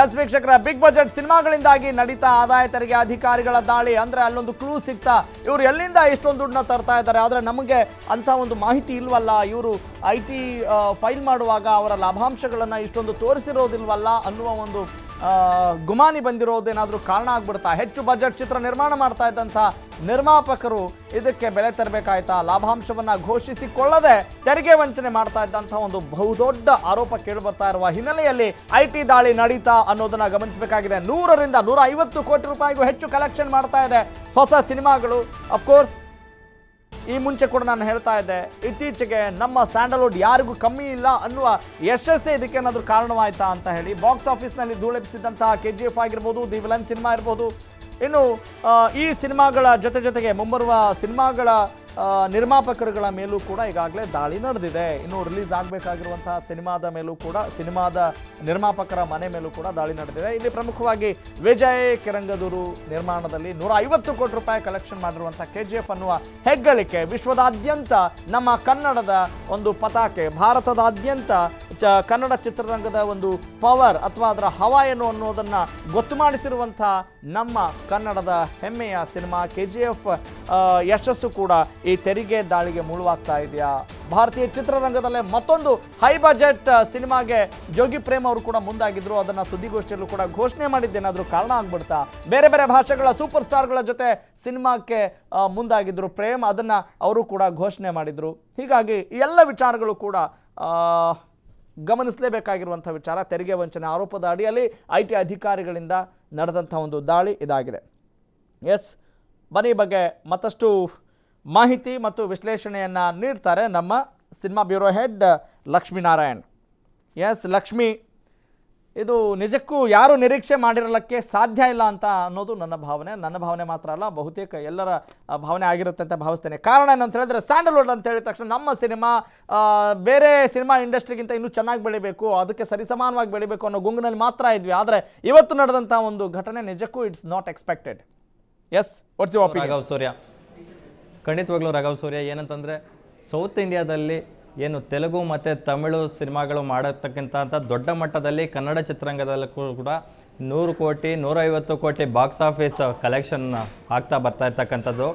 S ವೀಕ್ಷಕರ big budget ಸಿನಿಮಾಗಳಿಂದಾಗಿ ನಡೀತಾ ಆದಾಯ ತೆರಿಗೆ ಅಧಿಕಾರಿಗಳ ದಾಳಿ. ಅಂದ್ರೆ ಅಲ್ಲೊಂದು ಕ್ಲೂ ಸಿಗ್ತಾ, ಇವರು ಎಲ್ಲಿಂದ ಇಷ್ಟೊಂದು ದುಡ್ಡನ್ನ ತರ್ತಾ ಇದ್ದಾರೆ? ಆದರೆ ನಮಗೆ ಅಂತ ಒಂದು ಮಾಹಿತಿ ಇಲ್ವಲ್ಲ. ಇವರು ಐ ಫೈಲ್ ಮಾಡುವಾಗ ಅವರ ಲಾಭಾಂಶಗಳನ್ನು ಇಷ್ಟೊಂದು ತೋರಿಸಿರೋದಿಲ್ವಲ್ಲ ಅನ್ನುವ ಒಂದು ಗುಮಾನಿ ಬಂದಿರೋದೇನಾದರೂ ಕಾರಣ ಆಗ್ಬಿಡ್ತಾ, ಹೆಚ್ಚು ಬಜೆಟ್ ಚಿತ್ರ ನಿರ್ಮಾಣ ಮಾಡ್ತಾ ಇದ್ದಂಥ ನಿರ್ಮಾಪಕರು ಇದಕ್ಕೆ ಬೆಲೆ ತರಬೇಕಾಯ್ತಾ? ಲಾಭಾಂಶವನ್ನು ಘೋಷಿಸಿಕೊಳ್ಳದೆ ತೆರಿಗೆ ವಂಚನೆ ಮಾಡ್ತಾ ಇದ್ದಂಥ ಒಂದು ಬಹುದೊಡ್ಡ ಆರೋಪ ಕೇಳಿಬರ್ತಾ ಇರುವ ಹಿನ್ನೆಲೆಯಲ್ಲಿ ಐ ಟಿ ದಾಳಿ ನಡೀತಾ ಅನ್ನೋದನ್ನು ಗಮನಿಸಬೇಕಾಗಿದೆ. ನೂರರಿಂದ ನೂರ ಐವತ್ತು ಕೋಟಿ ರೂಪಾಯಿಗೂ ಹೆಚ್ಚು ಕಲೆಕ್ಷನ್ ಮಾಡ್ತಾ ಇದೆ ಹೊಸ ಸಿನಿಮಾಗಳು. ಅಫ್ಕೋರ್ಸ್ ಈ ಮುಂಚೆ ಕೂಡ ನಾನು ಹೇಳ್ತಾ ಇದ್ದೆ, ಇತ್ತೀಚೆಗೆ ನಮ್ಮ ಸ್ಯಾಂಡಲ್ವುಡ್ ಯಾರಿಗೂ ಕಮ್ಮಿ ಇಲ್ಲ ಅನ್ನುವ ಯಶಸ್ಸೇ ಇದಕ್ಕೇನಾದರೂ ಕಾರಣವಾಯ್ತಾ ಅಂತ ಹೇಳಿ, ಬಾಕ್ಸ್ ಆಫೀಸ್ನಲ್ಲಿ ಧೂಳೆಬ್ಬಿಸಿದಂತಹ ಕೆ ಜಿ ಎಫ್ ಆಗಿರ್ಬೋದು ದಿ ವಿಲನ್ ಸಿನಿಮಾ ಇರ್ಬೋದು, ಇನ್ನು ಈ ಸಿನಿಮಾಗಳ ಜೊತೆ ಜೊತೆಗೆ ಮುಂಬರುವ ಸಿನಿಮಾಗಳ ನಿರ್ಮಾಪಕರುಗಳ ಮೇಲೂ ಕೂಡ ಈಗಾಗಲೇ ದಾಳಿ ನಡೆದಿದೆ. ಇನ್ನು ರಿಲೀಸ್ ಆಗಬೇಕಾಗಿರುವಂತಹ ಸಿನಿಮಾದ ಮೇಲೂ ಕೂಡ, ಸಿನಿಮಾದ ನಿರ್ಮಾಪಕರ ಮನೆ ಮೇಲೂ ಕೂಡ ದಾಳಿ ನಡೆದಿದೆ. ಇಲ್ಲಿ ಪ್ರಮುಖವಾಗಿ ವಿಜಯ್ ಕಿರಂಗದೂರು ನಿರ್ಮಾಣದಲ್ಲಿ ನೂರ ಐವತ್ತು ಕೋಟಿ ರೂಪಾಯಿ ಕಲೆಕ್ಷನ್ ಮಾಡಿರುವಂತಹ ಕೆ ಜಿ ಎಫ್ ಅನ್ನುವ ಹೆಗ್ಗಳಿಕೆ ವಿಶ್ವದಾದ್ಯಂತ ನಮ್ಮ ಕನ್ನಡದ ಒಂದು ಪತಾಕೆ, ಭಾರತದಾದ್ಯಂತ ಚ ಕನ್ನಡ ಚಿತ್ರರಂಗದ ಒಂದು ಪವರ್ ಅಥವಾ ಅದರ ಹವಾ ಏನು ಅನ್ನೋದನ್ನು ಗೊತ್ತು ಮಾಡಿಸಿರುವಂಥ ನಮ್ಮ ಕನ್ನಡದ ಹೆಮ್ಮೆಯ ಸಿನಿಮಾ ಕೆ ಜಿ ಎಫ್ ಯಶಸ್ಸು ಕೂಡ ಈ ತೆರಿಗೆ ದಾಳಿಗೆ ಮುಳುವಾಗ್ತಾ ಇದೆಯಾ? ಭಾರತೀಯ ಚಿತ್ರರಂಗದಲ್ಲೇ ಮತ್ತೊಂದು ಹೈ ಬಜೆಟ್ ಸಿನಿಮಾಗೆ ಜೋಗಿ ಪ್ರೇಮ್ ಅವರು ಕೂಡ ಮುಂದಾಗಿದ್ರು. ಅದನ್ನು ಸುದ್ದಿಗೋಷ್ಠಿಯಲ್ಲೂ ಕೂಡ ಘೋಷಣೆ ಮಾಡಿದ್ದೇನಾದರೂ ಕಾರಣ ಆಗ್ಬಿಡ್ತಾ? ಬೇರೆ ಬೇರೆ ಭಾಷೆಗಳ ಸೂಪರ್ ಸ್ಟಾರ್ಗಳ ಜೊತೆ ಸಿನಿಮಾಕ್ಕೆ ಮುಂದಾಗಿದ್ದರು ಪ್ರೇಮ್. ಅದನ್ನು ಅವರು ಕೂಡ ಘೋಷಣೆ ಮಾಡಿದರು. ಹೀಗಾಗಿ ಎಲ್ಲ ವಿಚಾರಗಳು ಕೂಡ ಗಮನಿಸಲೇಬೇಕಾಗಿರುವಂಥ ವಿಚಾರ, ತೆರಿಗೆ ವಂಚನೆ ಆರೋಪದ ಅಡಿಯಲ್ಲಿ ಐ ಟಿ ಅಧಿಕಾರಿಗಳಿಂದ ನಡೆದಂಥ ಒಂದು ದಾಳಿ ಇದಾಗಿದೆ. ಎಸ್ ಬನಿ ಬಗ್ಗೆ ಮತ್ತಷ್ಟು ಮಾಹಿತಿ ಮತ್ತು ವಿಶ್ಲೇಷಣೆಯನ್ನು ನೀಡ್ತಾರೆ ನಮ್ಮ cinema bureau head Lakshminarayan. Yes, Lakshmi ಇದು ನಿಜಕ್ಕೂ ಯಾರು ನಿರೀಕ್ಷೆ ಮಾಡಿರಲಿಕ್ಕೆ ಸಾಧ್ಯ ಇಲ್ಲ ಅಂತ ಅನ್ನೋದು ನನ್ನ ಭಾವನೆ. ನನ್ನ ಭಾವನೆ ಮಾತ್ರ ಅಲ್ಲ ಬಹುತೇಕ ಎಲ್ಲರ ಭಾವನೆ ಆಗಿರುತ್ತೆ ಅಂತ ಭಾವಿಸ್ತೇನೆ. ಕಾರಣ ಏನಂತ ಹೇಳಿದ್ರೆ ಸ್ಯಾಂಡಲ್ವುಡ್ ಅಂತ ಹೇಳಿದ ತಕ್ಷಣ ನಮ್ಮ ಸಿನಿಮಾ ಬೇರೆ ಸಿನಿಮಾ ಇಂಡಸ್ಟ್ರಿಗಿಂತ ಇನ್ನೂ ಚೆನ್ನಾಗಿ ಬೆಳಿಬೇಕು ಅದಕ್ಕೆ ಸರಿಸಮಾನವಾಗಿ ಬೆಳಿಬೇಕು ಅನ್ನೋ ಗುಂಗಿನಲ್ಲಿ ಮಾತ್ರ ಇದ್ವಿ. ಆದರೆ ಇವತ್ತು ನಡೆದಂಥ ಒಂದು ಘಟನೆ ನಿಜಕ್ಕೂ it's not expected yes what's Raghav Surya. ಖಂಡಿತವಾಗ್ಲೂ ರಾಘವ್ ಸೂರ್ಯ ಏನಂತಂದರೆ ಸೌತ್ ಇಂಡಿಯಾದಲ್ಲಿ ಏನು ತೆಲುಗು ಮತ್ತು ತಮಿಳು ಸಿನಿಮಾಗಳು ಮಾಡತಕ್ಕಂಥ ದೊಡ್ಡ ಮಟ್ಟದಲ್ಲಿ ಕನ್ನಡ ಚಿತ್ರರಂಗದಲ್ಲೂ ಕೂಡ ನೂರು ಕೋಟಿ ನೂರೈವತ್ತು ಕೋಟಿ ಬಾಕ್ಸ್ ಆಫೀಸ್ ಕಲೆಕ್ಷನ್ ಆಗ್ತಾ ಬರ್ತಾ ಇರ್ತಕ್ಕಂಥದ್ದು.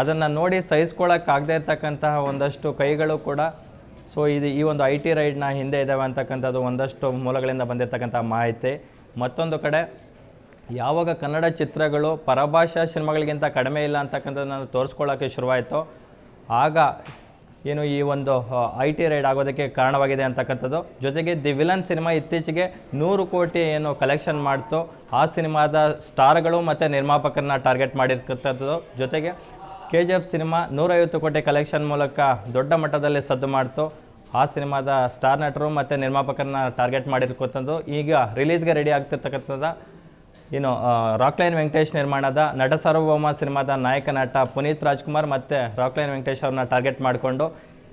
ಅದನ್ನು ನೋಡಿ ಸಹಿಸ್ಕೊಳ್ಳೋಕ್ಕಾಗದೇ ಇರ್ತಕ್ಕಂತಹ ಒಂದಷ್ಟು ಕೈಗಳು ಕೂಡ ಸೊ ಇದು ಈ ಒಂದು ಐ ಟಿ ರೈಡ್ನ ಹಿಂದೆ ಇದ್ದಾವೆ ಅಂತಕ್ಕಂಥದ್ದು ಒಂದಷ್ಟು ಮೂಲಗಳಿಂದ ಬಂದಿರತಕ್ಕಂಥ ಮಾಹಿತಿ. ಮತ್ತೊಂದು ಕಡೆ ಯಾವಾಗ ಕನ್ನಡ ಚಿತ್ರಗಳು ಪರಭಾಷಾ ಸಿನಿಮಾಗಳಿಗಿಂತ ಕಡಿಮೆ ಇಲ್ಲ ಅಂತಕ್ಕಂಥದ್ದನ್ನು ತೋರಿಸ್ಕೊಳ್ಳೋಕ್ಕೆ ಶುರುವಾಯಿತು ಆಗ ಏನು ಈ ಒಂದು ಐ ಟಿ ರೈಡ್ ಆಗೋದಕ್ಕೆ ಕಾರಣವಾಗಿದೆ ಅಂತಕ್ಕಂಥದ್ದು. ಜೊತೆಗೆ ದಿ ವಿಲನ್ ಸಿನಿಮಾ ಇತ್ತೀಚೆಗೆ ನೂರು ಕೋಟಿ ಏನು ಕಲೆಕ್ಷನ್ ಮಾಡ್ತು. ಆ ಸಿನಿಮಾದ ಸ್ಟಾರ್ಗಳು ಮತ್ತು ನಿರ್ಮಾಪಕರನ್ನ ಟಾರ್ಗೆಟ್ ಮಾಡಿರ್ತಕ್ಕಂಥದ್ದು. ಜೊತೆಗೆ ಕೆ ಜಿ ಎಫ್ ಸಿನಿಮಾ ನೂರೈವತ್ತು ಕೋಟಿ ಕಲೆಕ್ಷನ್ ಮೂಲಕ ದೊಡ್ಡ ಮಟ್ಟದಲ್ಲಿ ಸದ್ದು ಮಾಡ್ತು. ಆ ಸಿನಿಮಾದ ಸ್ಟಾರ್ ನಟರು ಮತ್ತು ನಿರ್ಮಾಪಕರನ್ನ ಟಾರ್ಗೆಟ್ ಮಾಡಿರ್ತಕ್ಕಂಥದ್ದು. ಈಗ ರಿಲೀಸ್ಗೆ ರೆಡಿ ಆಗ್ತಿರ್ತಕ್ಕಂಥದ್ದು ಆ, ರಾಕ್ಲೈನ್ ವೆಂಕಟೇಶ್ ನಿರ್ಮಾಣದ ನಟ ಸಾರ್ವಭೌಮ ಸಿನಿಮಾದ ನಾಯಕ ನಟ ಪುನೀತ್ ರಾಜ್ಕುಮಾರ್ ಮತ್ತು ರಾಕ್ಲೈನ್ ವೆಂಕಟೇಶ್ ಅವ್ರನ್ನ ಟಾರ್ಗೆಟ್ ಮಾಡಿಕೊಂಡು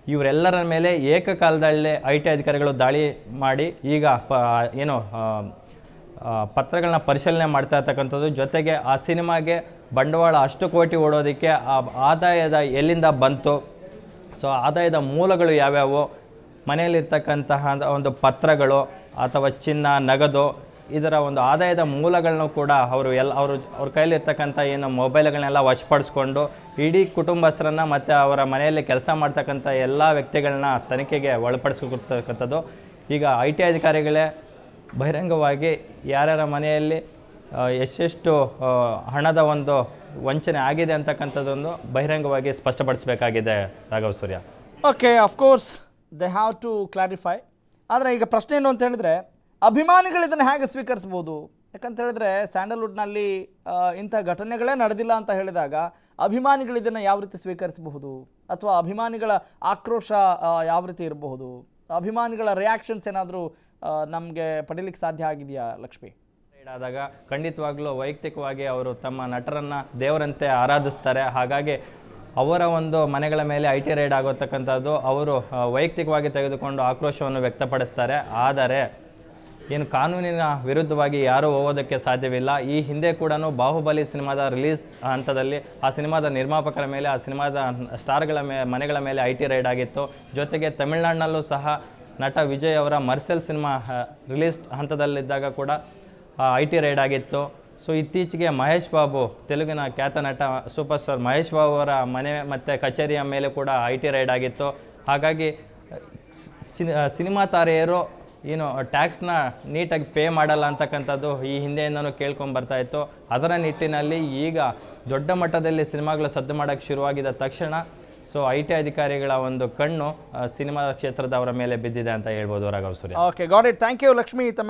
ಇವರೆಲ್ಲರ ಮೇಲೆ ಏಕಕಾಲದಲ್ಲೇ ಐ ಟಿ ಅಧಿಕಾರಿಗಳು ದಾಳಿ ಮಾಡಿ ಈಗ ಪ ಏನು ಪತ್ರಗಳನ್ನ ಪರಿಶೀಲನೆ ಮಾಡ್ತಾ ಇರ್ತಕ್ಕಂಥದ್ದು. ಜೊತೆಗೆ ಆ ಸಿನಿಮಾಗೆ ಬಂಡವಾಳ ಅಷ್ಟು ಕೋಟಿ ಓಡೋದಕ್ಕೆ ಆ ಆದಾಯದ ಎಲ್ಲಿಂದ ಬಂತು? ಸೊ ಆದಾಯದ ಮೂಲಗಳು ಯಾವ್ಯಾವು? ಮನೆಯಲ್ಲಿರ್ತಕ್ಕಂತಹ ಒಂದು ಪತ್ರಗಳು ಅಥವಾ ಚಿನ್ನ ನಗದು ಇದರ ಒಂದು ಆದಾಯದ ಮೂಲಗಳನ್ನ ಕೂಡ ಅವರು ಎಲ್ಲ ಅವರು ಅವ್ರ ಕೈಲಿರ್ತಕ್ಕಂಥ ಏನು ಮೊಬೈಲ್ಗಳನ್ನೆಲ್ಲ ವಶಪಡಿಸ್ಕೊಂಡು ಇಡೀ ಕುಟುಂಬಸ್ಥರನ್ನು ಮತ್ತು ಅವರ ಮನೆಯಲ್ಲಿ ಕೆಲಸ ಮಾಡ್ತಕ್ಕಂಥ ಎಲ್ಲ ವ್ಯಕ್ತಿಗಳನ್ನ ತನಿಖೆಗೆ ಒಳಪಡಿಸ್ಕೊಡ್ತಕ್ಕಂಥದ್ದು. ಈಗ ಐ ಟಿ ಅಧಿಕಾರಿಗಳೇ ಬಹಿರಂಗವಾಗಿ ಯಾರ್ಯಾರ ಮನೆಯಲ್ಲಿ ಎಷ್ಟೆಷ್ಟು ಹಣದ ಒಂದು ವಂಚನೆ ಆಗಿದೆ ಅಂತಕ್ಕಂಥದ್ದೊಂದು ಬಹಿರಂಗವಾಗಿ ಸ್ಪಷ್ಟಪಡಿಸಬೇಕಾಗಿದೆ Raghav Surya. Okay of course they have to clarify ಆದರೆ ಈಗ ಪ್ರಶ್ನೆ ಏನು ಅಂತ ಹೇಳಿದ್ರೆ ಅಭಿಮಾನಿಗಳು ಇದನ್ನು ಹೇಗೆ ಸ್ವೀಕರಿಸ್ಬೋದು? ಯಾಕಂತ ಹೇಳಿದ್ರೆ ಸ್ಯಾಂಡಲ್ವುಡ್ನಲ್ಲಿ ಇಂಥ ಘಟನೆಗಳೇ ನಡೆದಿಲ್ಲ ಅಂತ ಹೇಳಿದಾಗ ಅಭಿಮಾನಿಗಳು ಇದನ್ನು ಯಾವ ರೀತಿ ಸ್ವೀಕರಿಸಬಹುದು? ಅಥವಾ ಅಭಿಮಾನಿಗಳ ಆಕ್ರೋಶ ಯಾವ ರೀತಿ ಇರಬಹುದು? ಅಭಿಮಾನಿಗಳ ರಿಯಾಕ್ಷನ್ಸ್ ಏನಾದರೂ ನಮಗೆ ಪಡೀಲಿಕ್ಕೆ ಸಾಧ್ಯ ಆಗಿದೆಯಾ ಲಕ್ಷ್ಮಿ? ಆದಾಗ ಖಂಡಿತವಾಗ್ಲೂ ವೈಯಕ್ತಿಕವಾಗಿ ಅವರು ತಮ್ಮ ನಟರನ್ನ ದೇವರಂತೆ ಆರಾಧಿಸ್ತಾರೆ. ಹಾಗಾಗಿ ಅವರ ಒಂದು ಮನೆಗಳ ಮೇಲೆ ಐ ಟಿ ರೈಡ್ ಆಗೋತಕ್ಕಂಥದ್ದು ಅವರು ವೈಯಕ್ತಿಕವಾಗಿ ತೆಗೆದುಕೊಂಡು ಆಕ್ರೋಶವನ್ನು ವ್ಯಕ್ತಪಡಿಸ್ತಾರೆ. ಆದರೆ ಏನು ಕಾನೂನಿನ ವಿರುದ್ಧವಾಗಿ ಯಾರೂ ಹೋಗೋದಕ್ಕೆ ಸಾಧ್ಯವಿಲ್ಲ. ಈ ಹಿಂದೆ ಕೂಡ ಬಾಹುಬಲಿ ಸಿನಿಮಾದ ರಿಲೀಸ್ ಹಂತದಲ್ಲಿ ಆ ಸಿನಿಮಾದ ನಿರ್ಮಾಪಕರ ಮೇಲೆ, ಆ ಸಿನಿಮಾದ ಸ್ಟಾರ್ಗಳ ಮೇ, ಮನೆಗಳ ಮೇಲೆ ಐ ಟಿ ರೈಡ್ ಆಗಿತ್ತು. ಜೊತೆಗೆ ತಮಿಳ್ನಾಡಿನಲ್ಲೂ ಸಹ ನಟ ವಿಜಯ್ ಅವರ ಮರ್ಸೆಲ್ ಸಿನಿಮಾ ರಿಲೀಸ್ ಹಂತದಲ್ಲಿದ್ದಾಗ ಕೂಡ ಐ ಟಿ ರೈಡ್ ಆಗಿತ್ತು. ಸೊ, ಇತ್ತೀಚೆಗೆ ಮಹೇಶ್ ಬಾಬು, ತೆಲುಗಿನ ಖ್ಯಾತ ನಟ, ಸೂಪರ್ ಸ್ಟಾರ್ ಮಹೇಶ್ ಬಾಬು ಅವರ ಮನೆ ಮತ್ತು ಕಚೇರಿಯ ಮೇಲೆ ಕೂಡ ಐ ಟಿ ರೈಡ್ ಆಗಿತ್ತು. ಹಾಗಾಗಿ ಸಿನಿಮಾ ತಾರೆಯರು ಏನು ಟ್ಯಾಕ್ಸ್ನ ನೀಟಾಗಿ ಪೇ ಮಾಡಲ್ಲ ಅಂತಕ್ಕಂಥದ್ದು ಈ ಹಿಂದೆಯಿಂದನೂ ಕೇಳ್ಕೊಂಡು ಬರ್ತಾ ಇತ್ತು. ಅದರ ನಿಟ್ಟಿನಲ್ಲಿ ಈಗ ದೊಡ್ಡ ಮಟ್ಟದಲ್ಲಿ ಸಿನಿಮಾಗಳು ಸದ್ದು ಮಾಡೋಕ್ಕೆ ಶುರುವಾಗಿದ್ದ ತಕ್ಷಣ ಸೊ ಐ ಟಿ ಅಧಿಕಾರಿಗಳ ಒಂದು ಕಣ್ಣು ಸಿನಿಮಾ ಕ್ಷೇತ್ರದವರ ಮೇಲೆ ಬಿದ್ದಿದೆ ಅಂತ ಹೇಳ್ಬೋದು Raghav Surya. Okay got it thank you Lakshmi ತಮ್ಮ